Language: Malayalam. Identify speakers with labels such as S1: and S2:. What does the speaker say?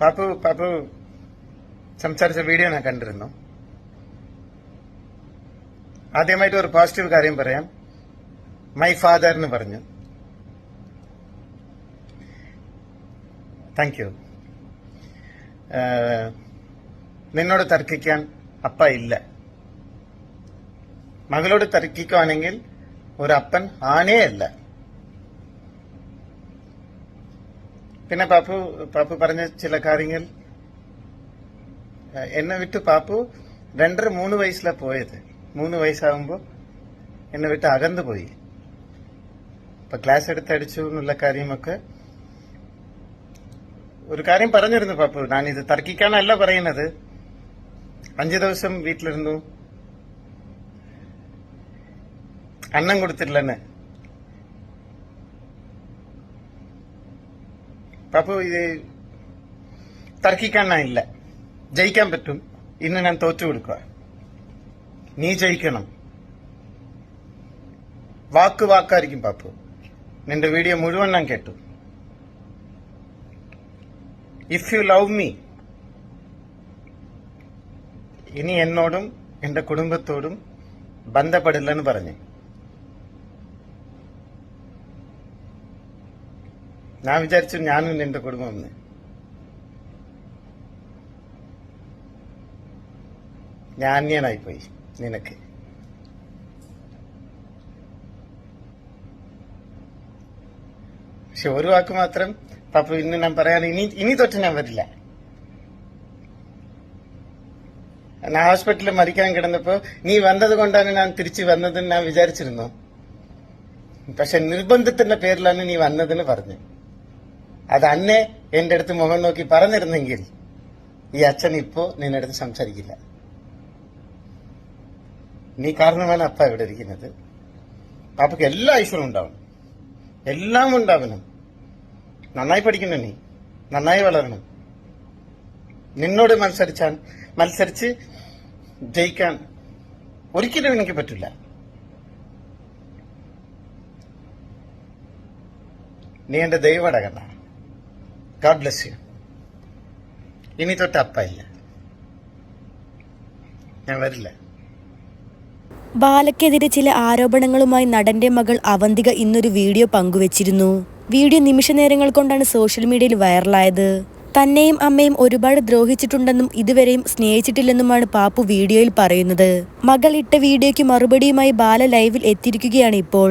S1: പാപ്പു പാപ്പു സംസാരിച്ച വീഡിയോ ഞാൻ കണ്ടിരുന്നു. ആദ്യമായിട്ട് ഒരു പോസിറ്റീവ് കാര്യം പറയാം. മൈ ഫാദർ എന്ന് പറഞ്ഞു. താങ്ക് യു നിന്നോട് തർക്കിക്കാൻ അപ്പ ഇല്ല. മകളോട് തർക്കിക്കുവാണെങ്കിൽ ഒരു അപ്പൻ ആനേ പിന്നെ പാപ്പു പാപ്പു പറഞ്ഞ ചില കാര്യങ്ങൾ. എന്നെ വിട്ട് പാപ്പു രണ്ടര മൂന്ന് വയസ്സിലാ പോയത്. മൂന്ന് വയസ്സാകുമ്പോ എന്നെ വിട്ട് അകന്നു പോയി. ഇപ്പൊ ക്ലാസ് എടുത്തടിച്ചു എന്നുള്ള കാര്യമൊക്കെ ഒരു കാര്യം പറഞ്ഞിരുന്നു പാപ്പു. ഞാനിത് തർക്കിക്കാനല്ല പറയുന്നത്. അഞ്ചു ദിവസം വീട്ടിലിരുന്നു. അന്നം കൊടുത്തിട്ടില്ലെന്ന്. പാപ്പു ഇത് ഇല്ല. ജയിക്കാൻ പറ്റും. ഇന്ന് ഞാൻ തോറ്റു കൊടുക്കുക. നീ ജയിക്കണം. വാക്ക് വാക്കായിരിക്കും പാപ്പു നിന്റെ വീഡിയോ മുഴുവൻ ഞാൻ കേട്ടു. ഇഫ് യു ലവ് മീ ഇനി എന്നോടും എന്റെ കുടുംബത്തോടും ബന്ധപ്പെടില്ലെന്ന് പറഞ്ഞു. ഞാൻ വിചാരിച്ചു ഞാനും നിന്റെ കുടുംബം എന്ന് ഞാൻ അന്യനായിപ്പോയി നിനക്ക്. പക്ഷെ ഒരു വാക്ക് മാത്രം പപ്പു ഇന്ന് ഞാൻ പറയാൻ ഇനി ഇനി തൊട്ട് ഞാൻ വരില്ല. ഞാൻ ഹോസ്പിറ്റലിൽ മരിക്കാൻ കിടന്നപ്പോ നീ വന്നത് കൊണ്ടാണ് ഞാൻ തിരിച്ചു വന്നതെന്ന് ഞാൻ വിചാരിച്ചിരുന്നു. പക്ഷെ നിർബന്ധത്തിന്റെ പേരിലാണ് നീ വന്നതെന്ന് പറഞ്ഞു. അത് അന്നെ എന്റെ അടുത്ത് മുഖം നോക്കി പറഞ്ഞിരുന്നെങ്കിൽ ഈ അച്ഛൻ ഇപ്പോ നിന്റെ അടുത്ത് സംസാരിക്കില്ല. നീ കാരണമാണ് അപ്പ ഇവിടെ ഇരിക്കുന്നത്. പാപ്പയ്ക്ക് എല്ലാ ഐശ്വര്യം ഉണ്ടാവും എല്ലാം ഉണ്ടാവണം. നന്നായി പഠിക്കണം നീ. നന്നായി വളരണം. നിന്നോട് മത്സരിച്ചാൽ മത്സരിച്ച് ജയിക്കാൻ ഒരിക്കലും എനിക്ക് പറ്റില്ല. നീ എന്റെ ദൈവടകണ്ട ഗാഡ് ബ്ലെസ് യു ഇനി തൊട്ട് അപ്പയില്ല. ഞാൻ വരില്ല.
S2: ബാലക്കെതിരെ ചില ആരോപണങ്ങളുമായി നടന്റെ മകൾ അവന്തിക ഇന്നൊരു വീഡിയോ പങ്കുവച്ചിരുന്നു. വീഡിയോ നിമിഷ നേരങ്ങൾ കൊണ്ടാണ് സോഷ്യൽ മീഡിയയിൽ വൈറലായത്. തന്നെയും അമ്മയും ഒരുപാട് ദ്രോഹിച്ചിട്ടുണ്ടെന്നും ഇതുവരെയും സ്നേഹിച്ചിട്ടില്ലെന്നുമാണ് പാപ്പു വീഡിയോയിൽ പറയുന്നത്. മകൾ ഇട്ട വീഡിയോയ്ക്ക് മറുപടിയുമായി ബാല ലൈവിൽ എത്തിയിരിക്കുകയാണ് ഇപ്പോൾ.